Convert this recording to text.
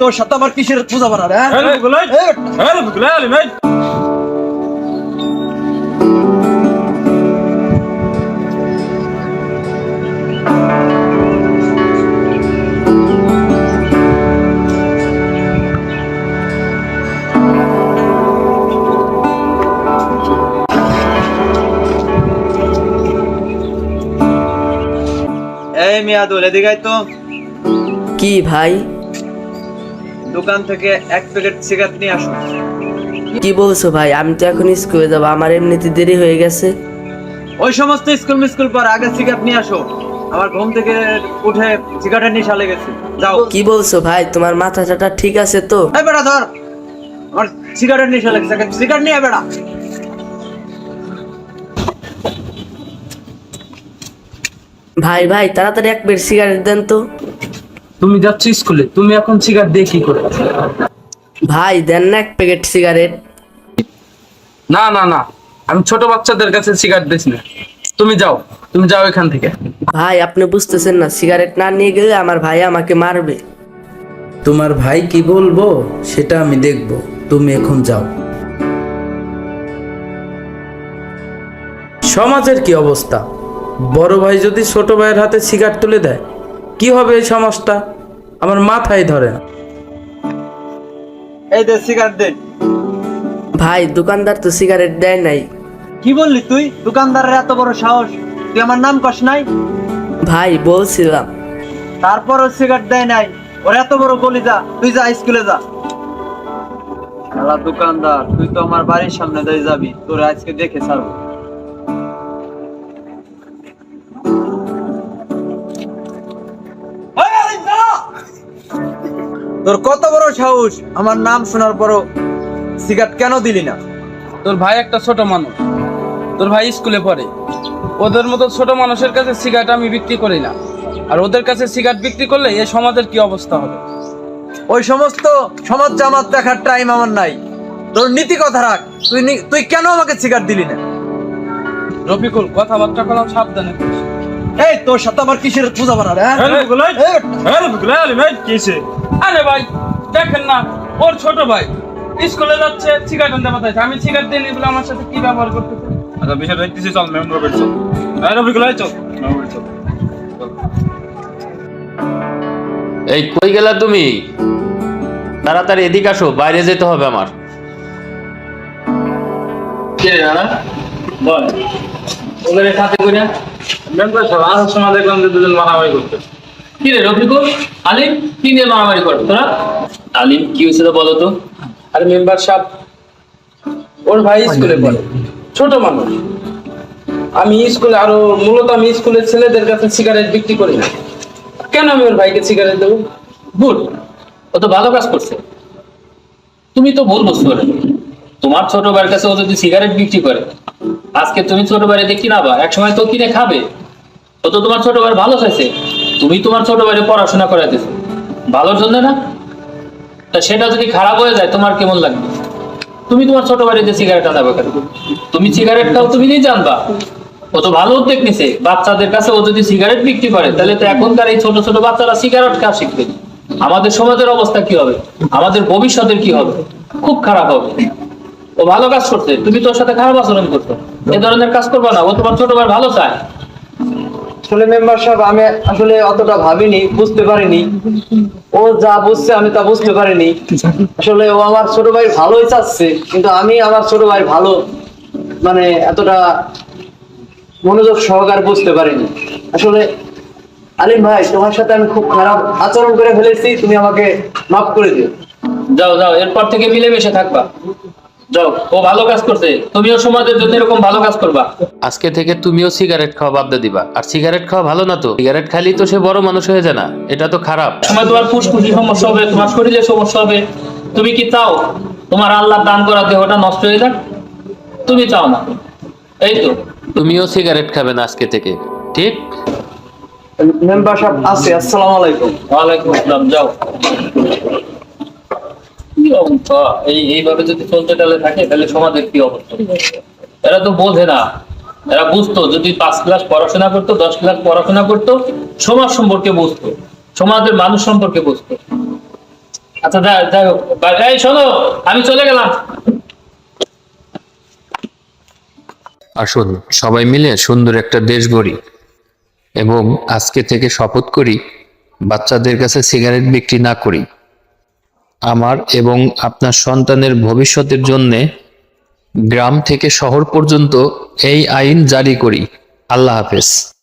তোর সাথে আমার কিসের পূজা বানা রে এই মিয়াদুল এদিকে তো। কি ভাই? দোকান থেকে এক প্যাকেট সিগারেট নিয়ে আসো। কি বলছো ভাই? আমি তো এখন স্কুলে যাব। আমার এমনিতে দেরি হয়ে গেছে। ওই সমস্ত স্কুল মিস্কুল পর আগে সিগারেট নিয়ে আসো। আমার ঘুম থেকে উঠে সিগারেটের নেশা লেগেছে। যাও। কি বলছো ভাই? তোমার মাথা টাটা ঠিক আছে তো? এই বেটা ধর। আমার সিগারেটের নেশা লেগেছে। সিগারেট নিয়ে বেটা। ভাই ভাই তাড়াতাড়ি এক প্লেট সিগারেট দেন তো। তুমি যাচ্ছ স্কুলে তুমি এখন সিগারেট দিয়ে কি করে? ভাই দেন না এক প্যাকেট সিগারেট না না না আমি ছোট বাচ্চাদের কাছে সিগারেট দিস না। তুমি যাও তুমি যাও এখান থেকে। ভাই আপনি বুঝতেছেন না সিগারেট না নিয়ে গেলে আমার ভাই আমাকে মারবে। তোমার ভাই কি বলব সেটা আমি দেখব। তুমি এখন যাও। সমাজের কি অবস্থা? বড় ভাই যদি ছোট ভাইয়ের হাতে সিগারেট তুলে দেয় কি হবে এই সমাজটা আমার মাথায় ধরে না। এই দে সিগারেট দে। ভাই দোকানদার তো সিগারেট দেয় নাই। কি বললি তুই? দোকানদারের এত বড় সাহস। তুই আমার নাম কস নাই? ভাই বলছিলাম। তারপর ও সিগারেট দেয় নাই। ওর এত বড় গলি যা তুই যা স্কুলে যা। শালা দোকানদার তুই তো আমার বাড়ির সামনে দিয়ে যাবি। তোর আজকে দেখে ছাড়বো। তোর কত বড় সাহস? আমার নাম শোনার পরও সিগারেট কেন দিলি না? তোর ভাই একটা ছোট মানুষ। তোর ভাই স্কুলে পড়ে। ওদের মতো ছোট মানুষের কাছে সিগারেট আমি বিক্রি করি না। আর ওদের কাছে সিগারেট বিক্রি করলে এই সমাজের কি অবস্থা হবে? ওই সমস্ত সমাজ জামাত দেখার টাইম আমার নাই। তোর নীতি কথা রাখ। তুই তুই কেন আমাকে সিগারেট দিলি না? রফিকুল কথাবার্তা কলাম সাবধানে। এই তোর সাথে আমার কিসের পূজা বানা হ্যাঁ? এই রফিকুল এই এই রফিকুল এই আলিম এই কিছে আরে ভাই দেখেন না ওর ছোট ভাই। স্কুলে যাচ্ছে সিগারেট আনতে পাঠাইছে আমি সিগারেট দিই বলে আমার সাথে কি ব্যবহার করতেছে? আচ্ছা বিষয় দেখতেছি চল মেমন রবিট চল। এই রফিকুল এই চল রবিট চল। এই কই গেলা তুমি? তাড়াতাড়ি এদিকে আসো বাইরে যেতে হবে আমার। বল। ওদের সাথে করে মেম্বার আসার সময় দেখলাম যে দুজন মারামারি করতে কি রে রফিকুল? আলিম কি নিয়ে মারামারি করো তোরা? আলিম কি হয়েছে তো বলো তো। আর মেম্বার সাহেব ওর ভাই স্কুলে পড়ে। ছোট মানুষ। আমি স্কুলে আরও মূলত আমি স্কুলের ছেলেদের কাছে সিগারেট বিক্রি করি না। কেন আমি ওর ভাইকে সিগারেট দেবো? গুড ও তো ভালো কাজ করছে। তুমি তো ভুল বুঝতে পারো তোমার ছোট ভাইয়ের কাছে ও যদি সিগারেট বিক্রি করে আজকে তুমি ছোট ভাইরে কিনাবা এক সময় তো কিনে খাবে। ও তো তোমার ছোট ভাই ভালো চাইছে তুমি তোমার ছোট ভাইরে পড়াশোনা করাইতেছো ভালোর জন্য না? তা সেটা যদি খারাপ হয়ে যায়, তোমার কেমন লাগবে? তুমি তোমার ছোট ভাইরে সিগারেট আনাবে কেন? তুমি সিগারেট খাও তুমি নিজে জানবা ও তো ভালো উদ্যোগ নিছে। বাচ্চাদের কাছে ও যদি সিগারেট বিক্রি করে, তাহলে তো এখনকার এই ছোট ছোট বাচ্চারা সিগারেট খাওয়া শিখবে। আমাদের সমাজের অবস্থা কি হবে? আমাদের ভবিষ্যতের কি হবে? খুব খারাপ হবে। ও ভালো কাজ করছে। তুমি তোর সাথে খারাপ আচরণ করছ। এ ধরনের কাজ করবে না। ও তোমার ছোট ভাই ভালো চায়। আসলে মেম্বার সাহেব আমি আসলে অতটা ভাবিনি, বুঝতে পারিনি। ও যা বুঝছে আমি তা বুঝতে পারিনি। আসলে ও আমার ছোট ভাই ভালোই চাচ্ছে, কিন্তু আমি আমার ছোট ভাই ভালো মানে এতটা মনোযোগ সহকার বুঝতে পারিনি। আসলে আলিম ভাই, তোমার সাথে আমি খুব খারাপ আচরণ করে ফেলেছি, তুমি আমাকে মাফ করে দিও। যাও যাও, এরপর থেকে মিলেমিশে থাকবা। যাও ও ভালো কাজ করছে। তুমিও সমাজের জন্য এরকম ভালো কাজ করবা। আজকে থেকে তুমিও সিগারেট খাওয়া বাদ দিবা। আর সিগারেট খাওয়া ভালো না তো? সিগারেট খালি তো সে বড় মানুষ হয়ে যায় না। এটা তো খারাপ। সময় তোমার ফুসফুসি সমস্যা হবে তোমার শরীরে সমস্যা হবে। তুমি কি চাও? তোমার আল্লাহ দান করা দেহটা নষ্ট হয়ে যাক? তুমি চাও না। এই তো। তুমিও সিগারেট খাবে না আজকে থেকে। ঠিক? মেম্বার সাহেব আছে আসসালামু আলাইকুম। ওয়ালাইকুম আসসালাম যাও। এইভাবে যদি চলতে চলে থাকে, তাহলে সমাজের কি অবস্থা? এরা তো বোঝে না। এরা বুঝতো, যদি পাঁচ ক্লাস পড়াশোনা করতো, দশ ক্লাস পড়াশোনা করতো, সমাজ সম্পর্কে বুঝতো, সমাজের মানুষ সম্পর্কে বুঝতো। আচ্ছা শোনো, আমি চলে গেলাম। আসুন, সবাই মিলে সুন্দর একটা দেশ গড়ি এবং আজকে থেকে শপথ করি, বাচ্চাদের কাছে সিগারেট বিক্রি না করি। আমার এবং আপনার সন্তানের ভবিষ্যতের জন্যে গ্রাম থেকে শহর পর্যন্ত এই আইন জারি করি। আল্লাহ হাফেজ।